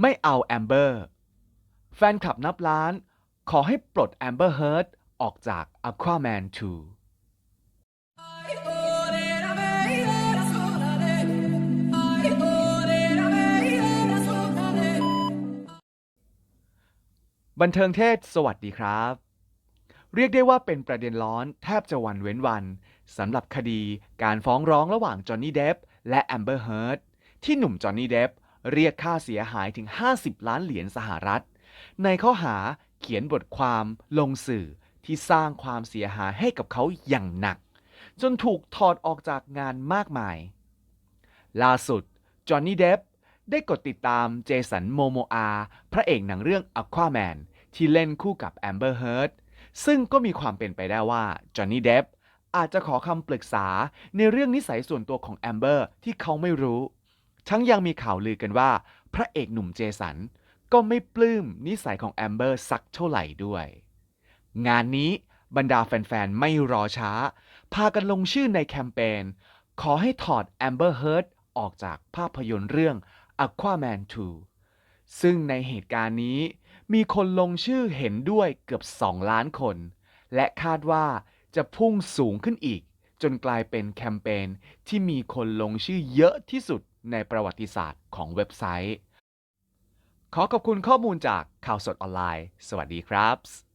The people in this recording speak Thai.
ไม่เอาแอมเบอร์ แฟนคลับนับล้าน ขอให้ปลดแอมเบอร์เฮิร์ออกจาก Aquaman 2บันเทิงเทศ สวัสดีครับ เรียกได้ว่าเป็นประเด็นร้อนแทบจะวันเว้นวันสำหรับคดีการฟ้องร้องระหว่างจอห์นนี่เดฟและแอมเบอร์เฮิร์ที่หนุ่มจอห์นนี่เดฟ เรียกค่าเสียหายถึง 50 ล้านเหรียญสหรัฐ ในข้อหาเขียนบทความลงสื่อที่สร้างความเสียหายให้กับเขาอย่างหนัก จนถูกถอดออกจากงานมากมาย ล่าสุด จอห์นนี่เดฟได้กดติดตามเจสันโมโมอา พระเอกหนังเรื่อง Aquaman ที่เล่นคู่กับแอมเบอร์เฮิร์ซึ่งก็มีความเป็นไปได้ว่า จอห์นนี่เดฟอาจจะขอคำปรึกษาในเรื่องนิสัยส่วนตัวของแอมเบอร์ที่เขาไม่รู้ ทั้งยังมีข่าวลือกันว่า พระเอกหนุ่มเจสันก็ไม่ปลื้มนิสัยของแอมเบอร์สักเท่าไหร่ด้วย งานนี้บรรดาแฟนๆ ไม่รอช้า พากันลงชื่อในแคมเปญขอให้ถอดแอมเบอร์เฮิร์ออกจากภาพยนตร์เรื่อง Aquaman 2 ซึ่งในเหตุการณ์นี้ มีคนลงชื่อเห็นด้วยเกือบ 2 ล้านคน และคาดว่าจะพุ่งสูงขึ้นอีก จนกลายเป็นแคมเปญที่มีคนลงชื่อเยอะที่สุด ในประวัติศาสตร์ของเว็บไซต์ ขอขอบคุณข้อมูลจากข่าวสดออนไลน์ สวัสดีครับ